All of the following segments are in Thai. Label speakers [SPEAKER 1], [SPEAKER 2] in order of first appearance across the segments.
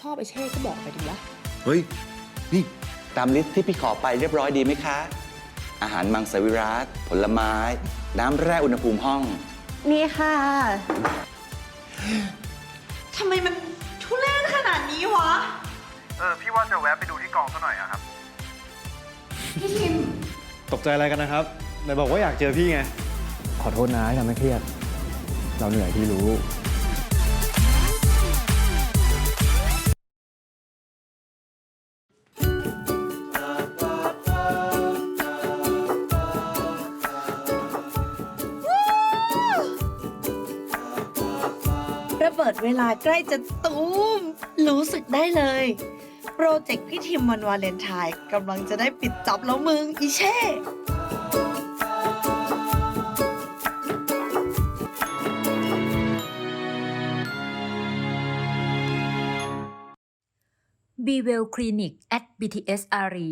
[SPEAKER 1] ชอบไอ้เช่ก็บอกไปดิวะ
[SPEAKER 2] เฮ้ย นี่ ตามลิสต์ที่พี่ขอไปเรียบร้อยดีไหมคะ อาหารมังสวิรัตผลไม้ น้ำแร่อุณหภูมิห้อง
[SPEAKER 3] นี่ค่ะ ทำไมมันทุเรศขนาดนี้วะ
[SPEAKER 4] เออ พี่ว่าจะแวะไปดูที่กองซะหน่อยอะครับ
[SPEAKER 3] พี่ทิม
[SPEAKER 5] ตกใจอะไรกันนะครับไหนบอกว่าอยากเจอพี่ไง
[SPEAKER 6] ขอโทษนะที่ทำให้เครียด เราเหนื่อยที่รู้
[SPEAKER 3] ระเบิดเวลาใกล้จะตูม รู้สึกได้เลย โปรเจกต์พี่ทิมวันวาเลนไทน์กำลังจะได้ปิดจ็อบแล้วมึง อีเช่
[SPEAKER 7] b w e l l Clinic at BTS Ari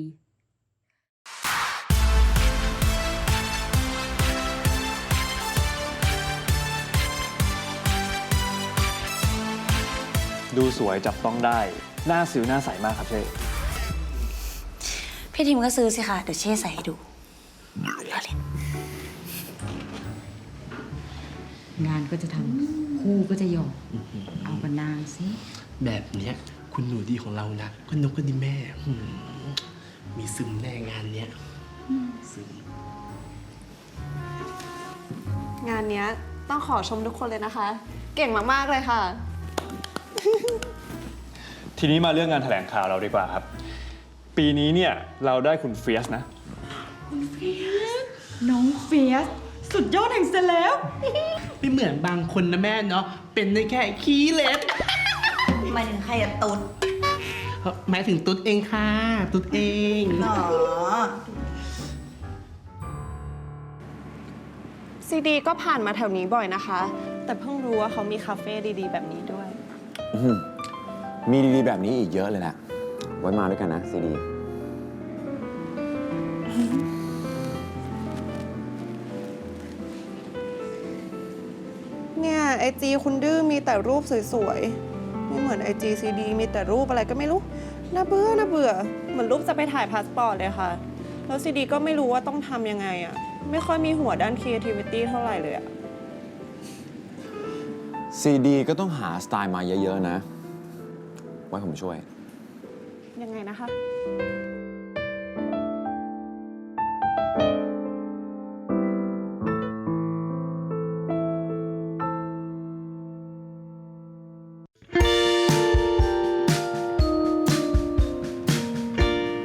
[SPEAKER 5] ดูสวยจับต้องได้ หน้าสิวหน้าใสมากครับเช่
[SPEAKER 3] พี่ทิมก็ซื้อสิค่ะเดี๋ยวเช่ใส่ให้ดู
[SPEAKER 1] งานก็จะทำคู่ก็จะหยอกเอากันนางสิ
[SPEAKER 8] แบบเนี้ยคุณหนูดีของเรานะก็นกก็ดีแม่หืมมีซึมแน่งานเนี้ยซึม
[SPEAKER 9] งานเนี้ยต้องขอชมทุกคนเลยนะคะ เก่งมาก ๆ เลยค่ะ
[SPEAKER 5] ทีนี้มาเรื่องงานแถลงข่าวเราดีกว่าครับ ปีนี้เนี่ยเราได้คุณเฟียสนะ
[SPEAKER 1] น้องเฟียส สุดยอดแห่งเซเลบ
[SPEAKER 8] ไม่เหมือนบางคนนะแม่เนาะ เป็นได้แค่ขี้เล็บ
[SPEAKER 3] หมายถึงใครอะตุ๊ด
[SPEAKER 8] หมายถึงตุ๊ดเองค่ะ ตุ๊ดเอง
[SPEAKER 3] หนอ
[SPEAKER 9] ซีดีก็ผ่านมาแถวนี้บ่อยนะคะ แต่เพิ่งรู้ว่าเขามีคาเฟ่ดีๆ แบบนี้ด้วย
[SPEAKER 6] อื้อหือมีดีๆแบบนี้อีกเยอะเลยนะ ไว้มาด้วยกันนะซีดี
[SPEAKER 9] เนี่ยไอจีคุณดื้อมีแต่รูปสวยๆ ไม่เหมือนไอจีซีดีมีแต่รูปอะไรก็ไม่รู้ น่าเบื่อ น่าเบื่อ เหมือนรูปจะไปถ่ายพาสปอร์ตเลยค่ะ แล้วซีดีก็ไม่รู้ว่าต้องทำยังไงอะไม่ค่อยมีหัวด้าน creativity เท่าไหร่เลยอะ
[SPEAKER 6] ซีดีก็ต้องหาสไตล์มาเยอะ ๆ นะ ไว้ผมช่วย
[SPEAKER 9] ยังไงนะคะ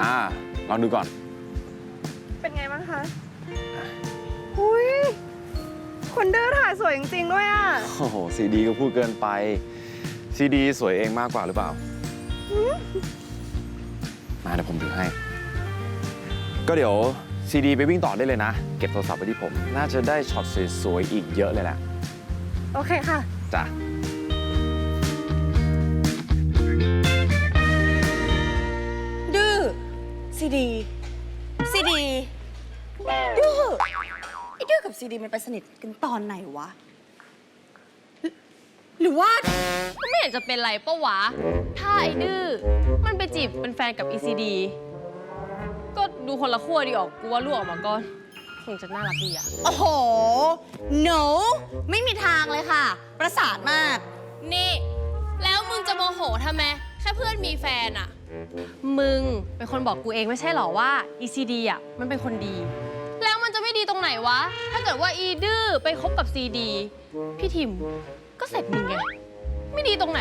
[SPEAKER 6] อ่า ลองดูก่อน
[SPEAKER 9] เป็นไงบ้างคะ อุ้ยคุณดื้อถ่ายสวยจริงๆด้วยอะ
[SPEAKER 6] โอ้โหซีดีก็พูดเกินไป ซีดีสวยเองมากกว่าหรือเปล่า มาเดี๋ยวผมถือให้ ก็เดี๋ยวซีดีไปวิ่งต่อได้เลยนะ เก็บโทรศัพท์ไปที่ผม น่าจะได้ช็อตสวยๆอีกเยอะเลยแหละ
[SPEAKER 9] โอเคค่ะ
[SPEAKER 6] จ้ะ
[SPEAKER 3] ดื้อซีดีซีดีดื้อไอ้ดื้อกับซีดีมันไปสนิทกันตอนไหนวะ หรือว่า
[SPEAKER 10] ไม่เห็นจะเป็นไรปะวะ ถ้าไอ้ดื้อ มันไปจีบเป็นแฟนกับ ECD ก็ดูคนละขั้วดีออกกูว่าลูกออกมาก็คงจะน่ารักดีอะ
[SPEAKER 3] โอ้โห no ไม่มีทางเลยค่ะ ประสาทมาก
[SPEAKER 10] นี่ แล้วมึงจะโมโหทำไม แค่เพื่อนมีแฟนอะมึงเป็นคนบอกกูเองไม่ใช่เหรอว่า ECD อะมันเป็นคนดี แล้วมันจะไม่ดีตรงไหนวะ ถ้าเกิดว่าอีดื้อไปคบกับ CD พี่ทิม ก็เสร็จมึงไง ไม่ดีตรงไหน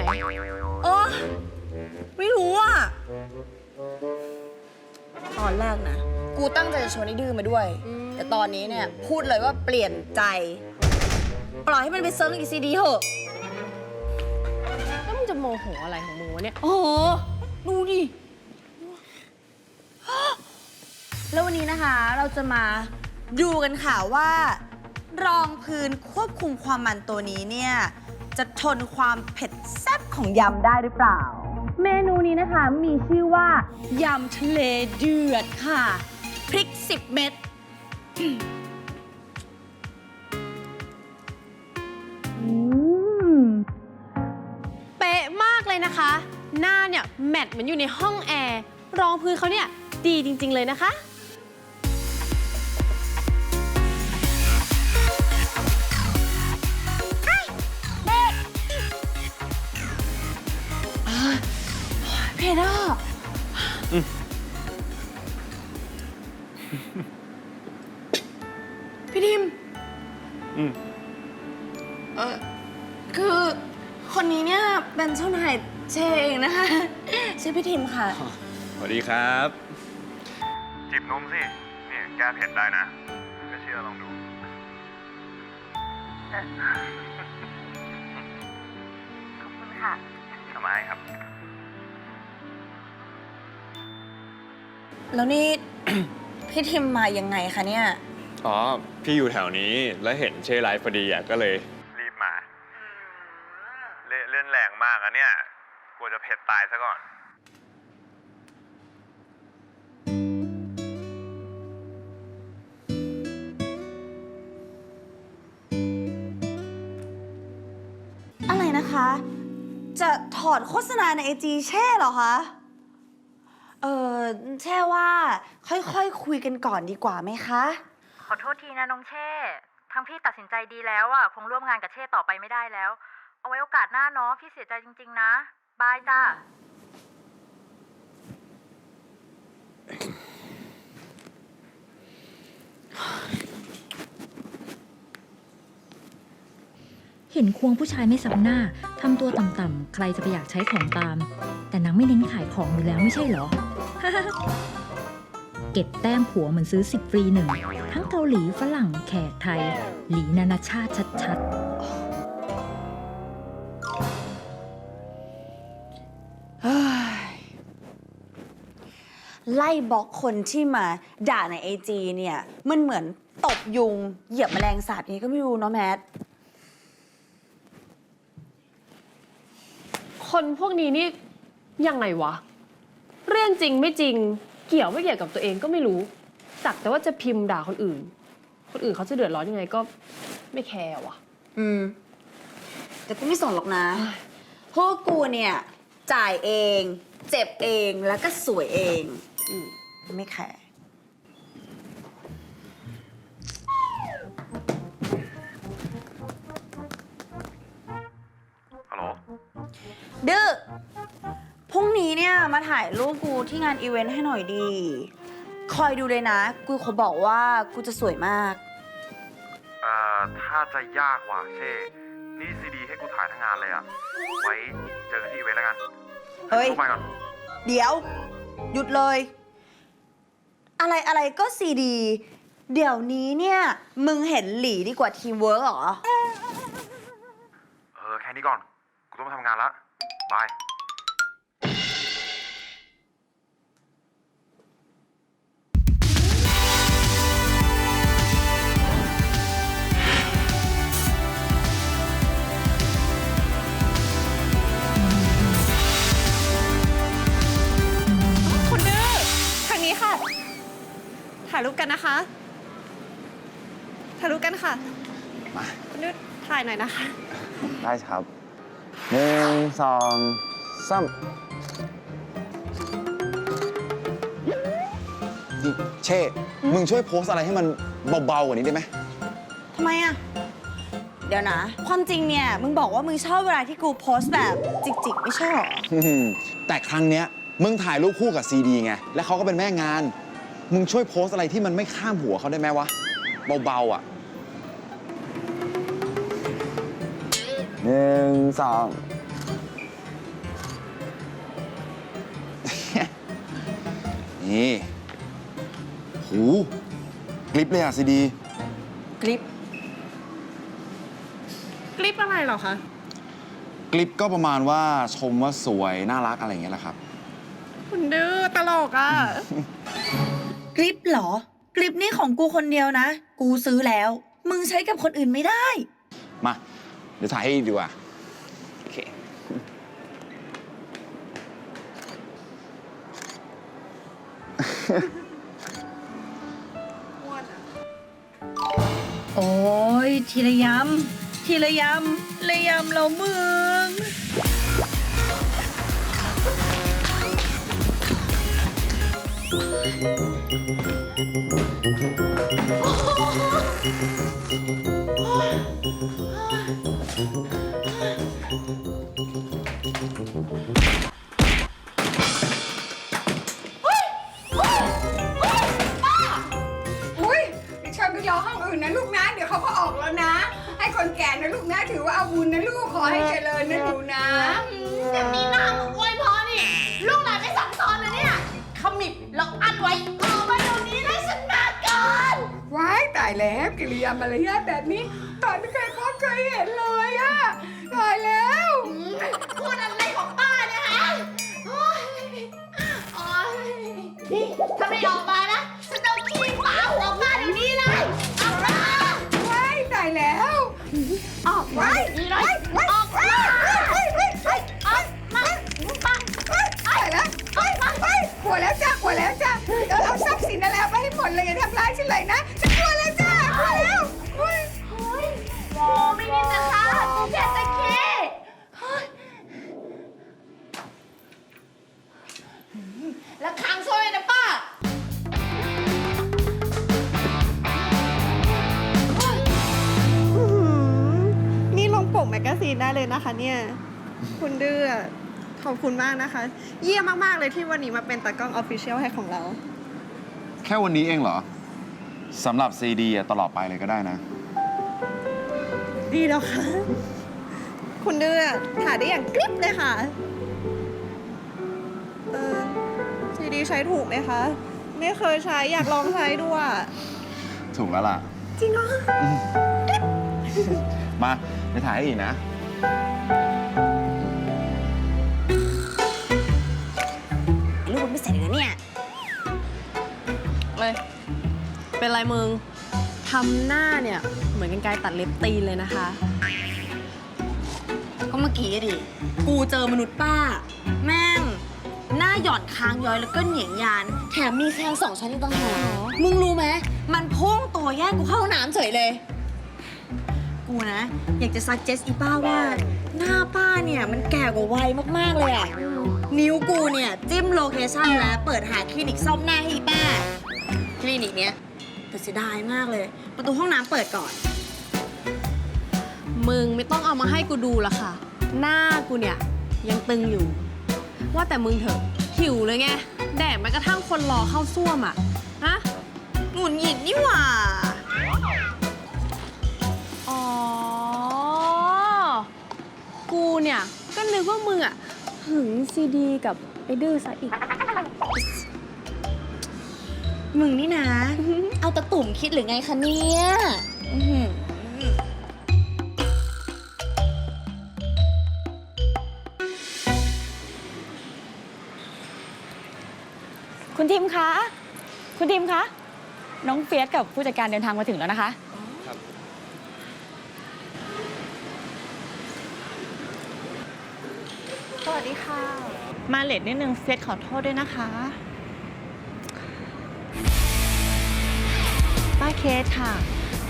[SPEAKER 3] เออ ไม่รู้อะ ตอนแรกนะ กูตั้งใจจะชวนไอ้ดื้อมาด้วย
[SPEAKER 10] อืม
[SPEAKER 3] แต่ตอนนี้เนี่ย พูดเลยว่าเปลี่ยนใจ ปล่อยให้มันไปเซิร์ฟอีซีดีเถอะ
[SPEAKER 10] แล้วมึงจะโมโหอะไรของมึงวะเนี่ย
[SPEAKER 3] โอ้โห ดูดิ แล้ววันนี้นะคะเราจะมาดูกันค่ะว่า รองพื้นควบคุมความมันตัวนี้เนี่ย จะทนความเผ็ดแซ่บของยำได้หรือเปล่า เมนูนี้นะคะมีชื่อว่ายำทะเลเดือดค่ะ พริก 10 เม็ดอืม
[SPEAKER 10] เป๊ะมากเลยนะคะ หน้าเนี่ยมือนอยู่ในห้องแอร์ รองพื้นเขาเนี่ย ดีจริง ๆ เลยนะคะ
[SPEAKER 3] เพเดอร์พี่ดิม
[SPEAKER 5] อืม
[SPEAKER 3] เออคือคนนี้เนี่ยเป็นเจ้านายเชเองนะคะ ชื่อพี่ทิมค่ะ
[SPEAKER 5] สวัสดีครับ
[SPEAKER 4] จิบนมสิเนี่ยแก้เผ็ดได้นะ ไม่เชื่อลองดู
[SPEAKER 3] ขอบคุณค่ะ
[SPEAKER 4] ทำไมครับ
[SPEAKER 3] แล้วนี่ พี่ทิมมายังไงคะเนี่ย
[SPEAKER 5] อ๋อ พี่อยู่แถวนี้แล้วเห็นเช่ไลฟ์พอดีอะก็เลย
[SPEAKER 4] รีบมาเล่เล่นแรงมากอะเนี่ย กลัวจะเผ็ดตายซะก่อน
[SPEAKER 3] อะไรนะคะ จะถอดโฆษณาในไอจีแช่เหรอคะ เออแช่ว่า ค่อยๆคคุยกันก่อนดีกว่าไหมคะ
[SPEAKER 11] ขอโทษทีนะน้องเช่ ทั้งพี่ตัดสินใจดีแล้วอะ คงร่วมงานกับเช่ต่อไปไม่ได้แล้ว เอาไว้โอกาสหน้าเนาะพี่เสียใจจริง ๆ นะ บายจ้า
[SPEAKER 7] ห็นควงผู้ชายไม่สับหน้าทำตัวต่ำๆ ใครจะไปอยากใช้ของตาม แต่นางไม่เน้นขายของอยู่แล้วไม่ใช่เหรอ เก็บแต้มผัวเหมือนซื้อสิบฟรีหนึ่ง ทั้งเกาหลีฝรั่งแขกไทย หลีนานาชาติชัดๆ
[SPEAKER 3] ไล่บล็อกคนที่มาด่าในไอจีเนี่ย มันเหมือนตบยุง เหยียบแมลงสาบนี้ก็ไม่รู้เนาะแมท
[SPEAKER 10] คนพวกนี้นี่ยังไงวะ เรื่องจริงไม่จริง เกี่ยวไม่เกี่ยวกับตัวเองก็ไม่รู้ สักแต่ว่าจะพิมพ์ด่าคนอื่น คนอื่นเขาจะเดือดร้อนยังไงก็ไม่แคร์วะ
[SPEAKER 3] อืม แต่กูไม่สนหรอกนะเพราะว่ากูเนี่ย จ่ายเอง เจ็บเองแล้วก็สวยเอง อืมไม่แคร์ ดื้อพรุ่งนี้เนี่ยมาถ่ายรูปกูที่งานอีเวนต์ให้หน่อยดี คอยดูเลยนะ กูขอบอกว่ากูจะสวยมาก
[SPEAKER 4] เอ่อถ้าจะยากว่ะเช่ นี่ซีดีให้กูถ่ายทั้งงานเลยอะไว้เจอกันที่อีเวนต์แล้วกัน
[SPEAKER 3] เฮ้ย
[SPEAKER 4] กูไปก่อน
[SPEAKER 3] เดี๋ยว หยุดเลย อะไรอะไรก็ซีดี เดี๋ยวนี้เนี่ย มึงเห็นหลีดีกว่าทีมเวิร์กเหรอ
[SPEAKER 4] เออ แค่นี้ก่อน กูต้องไปทำงานละ บาย
[SPEAKER 9] คุณดื้อทางนี้ค่ะ ถ่ายรูปกันนะคะ ถ่ายรูปกันค่ะ
[SPEAKER 2] มา
[SPEAKER 9] คุณดื้อถ่ายหน่อยนะคะ
[SPEAKER 2] ได้ครับ หนึ่งสองสามนี่เช่ มึงช่วยโพสอะไรให้มันเบาๆกว่านี้ได้ไหม
[SPEAKER 3] ทำไมอะเดี๋ยวนะ ความจริงเนี่ย มึงบอกว่ามึงชอบเวลาที่กูโพสต์แบบจิกๆ ไม่ใช่หรอ
[SPEAKER 2] แต่ครั้งเนี้ยมึงถ่ายรูปคู่กับซีดีไง และเขาก็เป็นแม่งาน มึงช่วยโพสอะไรที่มันไม่ข้ามหัวเขาได้ไหมวะ เบาๆอะ หนึ่งสองนี่หูคลิปเลยอะซีดี
[SPEAKER 3] คลิป
[SPEAKER 9] คลิปอะไรเหรอคะ
[SPEAKER 2] คลิปก็ประมาณว่าชมว่าสวย น่ารักอะไรอย่างเงี้ยแหละครับ
[SPEAKER 9] คุณดื้อตลกอะ
[SPEAKER 3] คลิปเหรอคลิปนี้ของกูคนเดียวนะ กูซื้อแล้ว มึงใช้กับคนอื่นไม่ได้
[SPEAKER 2] มาเดี๋ยวถ่ายให้ดีกว่า โอเค
[SPEAKER 3] โอ้ยทีละยำทีละยำละยำเรามึง
[SPEAKER 12] อุ้ ถ้า
[SPEAKER 10] ไม่ออกมานะฉันเอาขี้ฝาหัวมาเดี๋ยวนี้เลยออกมา
[SPEAKER 12] ว้ายตายแล้ว
[SPEAKER 10] ออกมานี่เลยออกมาออกมาป้า
[SPEAKER 12] ตายแล้วไปไปกลัวแล้วจ้าหัวแล้วจ้าเออเอาทรัพย์สินอะไรไปให้หมดเลยอย่าทำร้ายฉันเลยนะ
[SPEAKER 10] ป
[SPEAKER 9] กแมกกาซีนได้เลยนะคะ เนี่ย คุณดื้อขอบคุณมากนะคะ เยี่ยมมาก ๆ เลยที่วันนี้มาเป็นตากล้องออฟฟิเชียลให้ของเรา
[SPEAKER 6] แค่วันนี้เองเหรอสำหรับซีดีตลอดไปเลยก็ได้นะ
[SPEAKER 9] ดีแล้วค่ะ คุณดื้อถ่ายได้อย่างกริบเลยค่ะ เออซีดีใช้ถูกไหมคะ ไม่เคยใช้อยากลองใช้ด้วย
[SPEAKER 6] ถูกแล้วล่ะ
[SPEAKER 9] จริงเหรอ
[SPEAKER 6] มาไปถ่ายให้อีกนะ
[SPEAKER 3] รูปมันไม่เสร็จเลยนะเนี่ย
[SPEAKER 10] เลยเป็นไรมึง ทำหน้าเนี่ย เหมือนกันไกรตัดเล็บตีนเลยนะคะ
[SPEAKER 3] ก็เมื่อกี้อะดิ กูเจอมนุษย์ป้า แม่ง หน้าหย่อนค้างย้อยแล้วก็เหนียงยาน แถมมีแคงสองชั้นอีกต่างหากมึงรู้ไหม มันพุ่งตัวแย่งกูเข้าห้องน้ำเฉยเลยูนะ อยากจะซักเจสอีป้าว่า หน้าป้าเนี่ยมันแก่กว่าวัยมาก ๆ เลยอะนิ้วกูเนี่ย จิ้มโลเคชั่นแล้วเปิดหาคลินิกซ่อมหน้าให้อีป้า คลินิกเนี้ยแต่เสียดายมากเลย ประตูห้องน้ำเปิดก่อน
[SPEAKER 10] มึงไม่ต้องเอามาให้กูดูละค่ะ หน้ากูเนี่ยยังตึงอยู่ ว่าแต่มึงเถอะหิวเลยไง แดดแม้กระทั่งคนรอเข้าซ่วมอะฮะ
[SPEAKER 3] หงุดหงิดนี่หว่า
[SPEAKER 10] กูเนี่ย ก็นึกว่ามึงอะหึงซีดีกับไอ้ดื้อซะอีก
[SPEAKER 3] มึงนี่นะ เอาตะตุ่มคิดหรือไงคะเนี่ยอื้อหือคุณทิมคะ คุณทิมคะ น้องเฟียสกับผู้จัดการเดินทางมาถึงแล้วนะคะ
[SPEAKER 9] สวัสดีค่ะ มาเลทนิดนึงเซตขอโทษด้วยนะคะ ป้าเคสค่ะ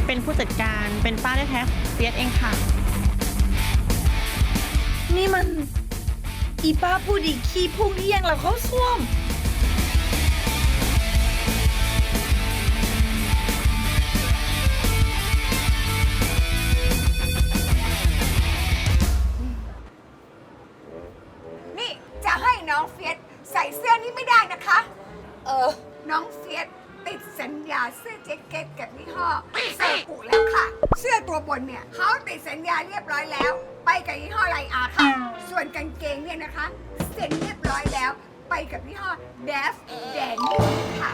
[SPEAKER 9] เป็นผู้จัดการเป็นป้าแท้ๆเซตเองค่ะ
[SPEAKER 3] นี่มัน อีป้าพูดอีกขี้พุ่งที่ยังเราเข้าซ่วม
[SPEAKER 12] เก็ตกับยี่ห้อเซอร์กุแล้วค่ะ เสื้อตัวบนเนี่ยเขาติดสัญญาเรียบร้อยแล้ว ไปกับยี่ห้อไลอาค่ะ ส่วนกางเกงเนี่ยนะคะเซ็นเรียบร้อยแล้ว ไปกับยี่ห้อเดฟแดนนี่ค่ะ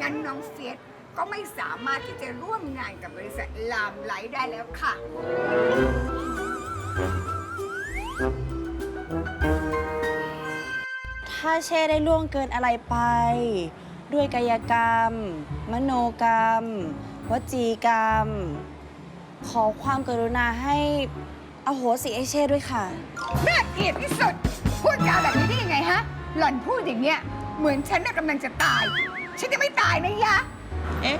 [SPEAKER 12] งั้นน้องเฟียสก็ไม่สามารถที่จะร่วมงานกับบริษัทลามไลท์ได้แล้วค่ะ
[SPEAKER 3] ถ้าเช่ได้ล่วงเกินอะไรไป ด้วยกายกรรม มโนกรรม วจีกรรม ขอความกรุณาให้อโหสิไอเช่ด้วยค่ะ
[SPEAKER 12] น่าเกลียดที่สุด พูดจาแบบนี้ได้ยังไงฮะ หล่อนพูดอย่างเนี้ย เหมือนฉันน่ะกำลังจะตาย ฉันจะไม่ตายนะยะ
[SPEAKER 9] เอ๊ะ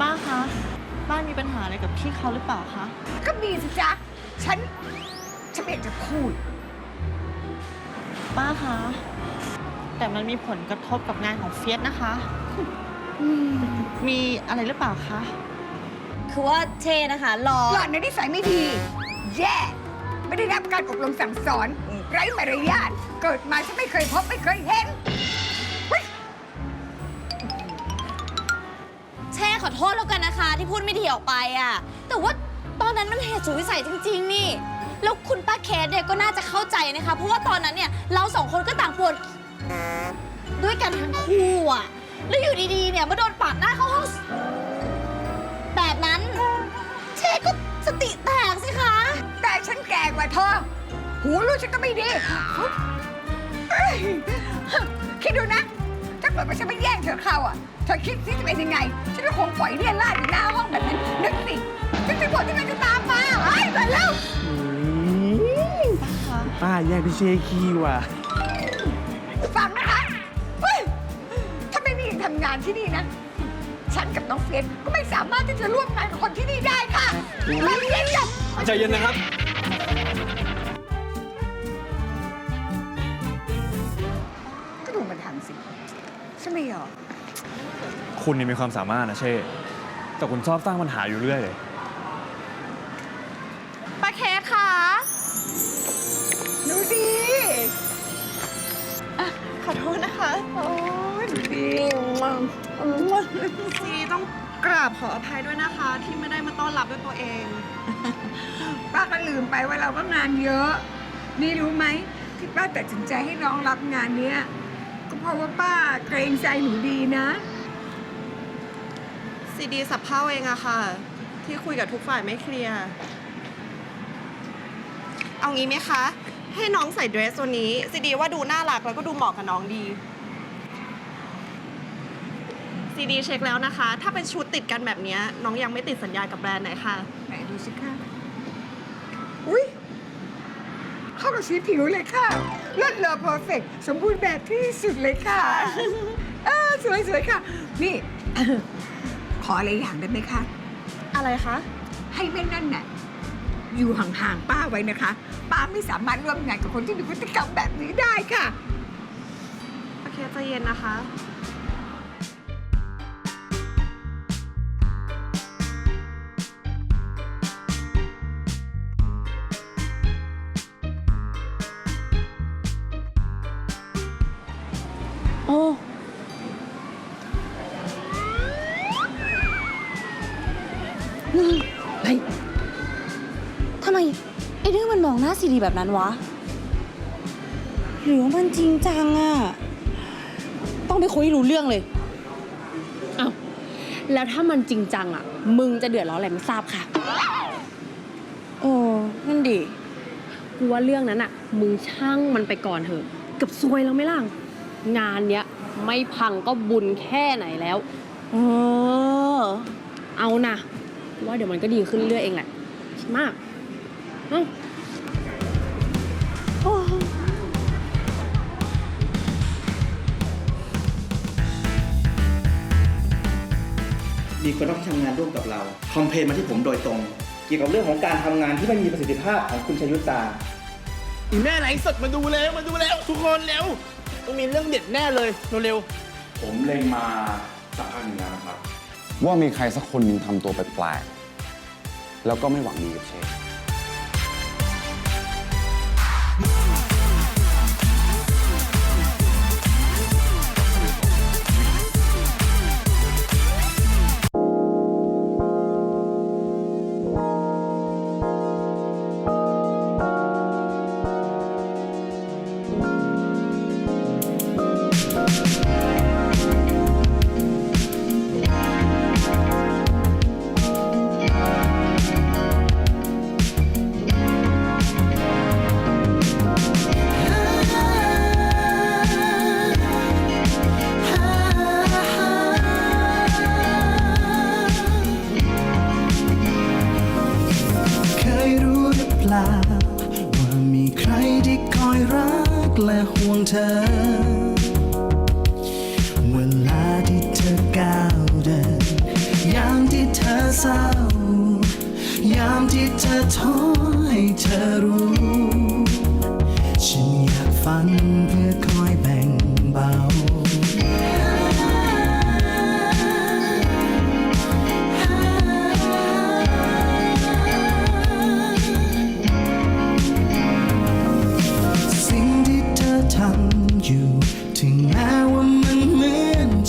[SPEAKER 9] ป้าคะ ป้ามีปัญหาอะไรกับพี่เขาหรือเปล่าคะ
[SPEAKER 12] ก็มีสิจ๊ะ ฉัน ฉันไม่อยากจะพูด
[SPEAKER 9] ป้าคะ แต่มันมีผลกระทบกับงานของเฟียสนะคะ มีอะไรหรือเปล่าคะ
[SPEAKER 3] คือว่าเชนะคะรอ
[SPEAKER 12] หล่อนในนิสัยไม่ดี แย่ ไม่ได้รับการอบรมสั่งสอน ไร้มารยาท เกิดมาฉันไม่เคยพบไม่เคยเห็น
[SPEAKER 3] เช่ขอโทษแล้วกันนะคะ ที่พูดไม่ดีออกไปอะ แต่ว่าตอนนั้นมันเหตุสุดวิสัยจริง ๆ นี่ แล้วคุณป้าเคสเนี่ยก็น่าจะเข้าใจนะคะ เพราะว่าตอนนั้นเนี่ยเราสองคนก็ต่างปวด ด้วยกันทั้งคู่อะ แล้วอยู่ดีๆ เนี่ยมาโดนปาดหน้าเข้าห้องแบบนั้น เช่ก็สติแตกสิคะ
[SPEAKER 12] แต่ฉันแก่กว่าเธอ หูลูกฉันก็ไม่ดีเฮ้ยคิดดูนะ ถ้าเกิดว่าฉันไม่แย่งเธอเข้าอะ เธอคิดสิจะเป็นยังไง ฉันก็คงปล่อยเลี่ยนล่าดอยู่หน้าห้องแบบนั้นนึกสิฉันจะบอกที่มันจะตามมาไอ้ยมาแล้ว
[SPEAKER 8] ป้าแย่งพี่เชคีว่ะ
[SPEAKER 12] ฟังนะคะเฮ้ยถ้าไม่มีทำงานที่นี่นะ ฉันกับน้องเฟียสก็ไม่สามารถที่จะร่วมงานกับคนที่นี่ได้ค่ะไม่เย็นกับ
[SPEAKER 5] ใจเย็นนะครับ
[SPEAKER 12] ก็ดูมันทำสิฉันไม่ยอม
[SPEAKER 5] คุณนี่มีความสามารถนะเช่ แต่คุณชอบสร้างปัญหาอยู่เรื่อยเลย
[SPEAKER 9] ซีต้องกราบขออภัยด้วยนะคะ ที่ไม่ได้มาต้อนรับด้วยตัวเอง
[SPEAKER 12] ป้าก็ลืมไปว่าเราก็งานเยอะ นี่รู้ไหมที่ป้าตัดสินใจให้น้องรับงานเนี้ยก็เพราะว่าป้าเกรงใจหนูดีนะ
[SPEAKER 9] ซีดีสับเพ่าเองอะค่ะ ที่คุยกับทุกฝ่ายไม่เคลียร์ เอางี้ไหมคะ ให้น้องใส่เดรสตัวนี้ซีดีว่าดูน่ารักแล้วก็ดูเหมาะกับน้องดี ซีดีเช็คแล้วนะคะ ถ้าเป็นชุดติดกันแบบเนี้ยน้องยังไม่ติดสัญญากับแบรนด์ไหนค่ะ
[SPEAKER 12] ไหนดูสิคะอุ้ยเข้ากับสีผิวเลยค่ะเลิศเลอเพอร์เฟกสมบูรณ์แบบที่สุดเลยค่ะ เออสวยสวยค่ะ นี่ ขออะไรอย่างได้ไหมคะ
[SPEAKER 9] อะไรคะ
[SPEAKER 12] ให้แม่นั่นน่ะอยู่ห่างๆป้าไว้นะคะ ป้าไม่สามารถร่วมงานกับคนที่มีพฤติกรรมแบบนี้ได้ค่ะ
[SPEAKER 9] โอเคใจเย็นนะคะ
[SPEAKER 3] ซีดีแบบนั้นวะ หรือว่ามันจริงจังอะต้องไปคุยให้รู้เรื่องเลย
[SPEAKER 10] อ้าวแล้วถ้ามันจริงจังอะมึงจะเดือดร้อนอะไรไม่ทราบค่ะ
[SPEAKER 3] โอ้นั่นดิ
[SPEAKER 10] กูว่าเรื่องนั้นอะมึงช่างมันไปก่อนเถอะเกับซวยแล้วไหม่ล่ะงานเนี้ยไม่พังก็บุญแค่ไหนแล้ว
[SPEAKER 3] เออ
[SPEAKER 10] เอานะว่าเดี๋ยวมันก็ดีขึ้นเรื่อยๆเองแหละคิดมากเอ้า
[SPEAKER 13] ที่ทำงานร่วมกับเราคอมเพลนมาที่ผมโดยตรง เกี่ยวกับเรื่องของการทำงานที่ไม่มีประสิทธิภาพของคุณชยุตา
[SPEAKER 8] อีแม่ไหลฟ์สดมาดูแล้วมาดูแล้วทุกคนเร็วต้องมีเรื่องเด็ดแน่เลยเร็ว
[SPEAKER 5] ผมเล็งมาสักพักหนึ่งแล้วนะครับ
[SPEAKER 6] ว่ามีใครสักคนหนึ่งทำตัวแปลกๆแล้วก็ไม่หวังดีกับเชษ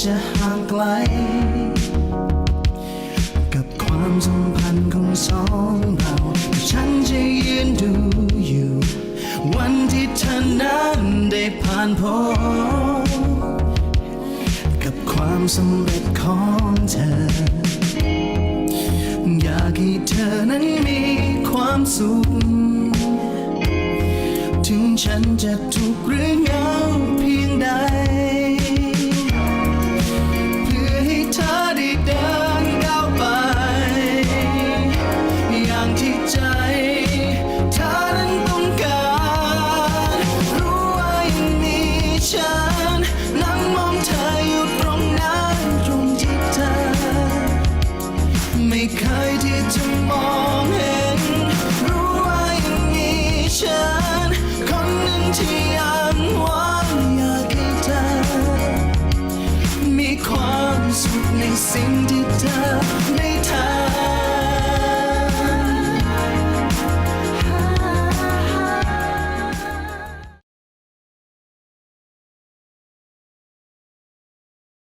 [SPEAKER 14] จะห่างไกล กับความสัมพันธ์ของสองเราฉันจะยืนดูอยู่ วันที่เธอนั้นได้ผ่า
[SPEAKER 6] นพ้นกับความสำเร็จของเธอ อยากให้เธอนั้นมีความสุข ถึงฉันจะทุกข์หรือเหงาเพียงใด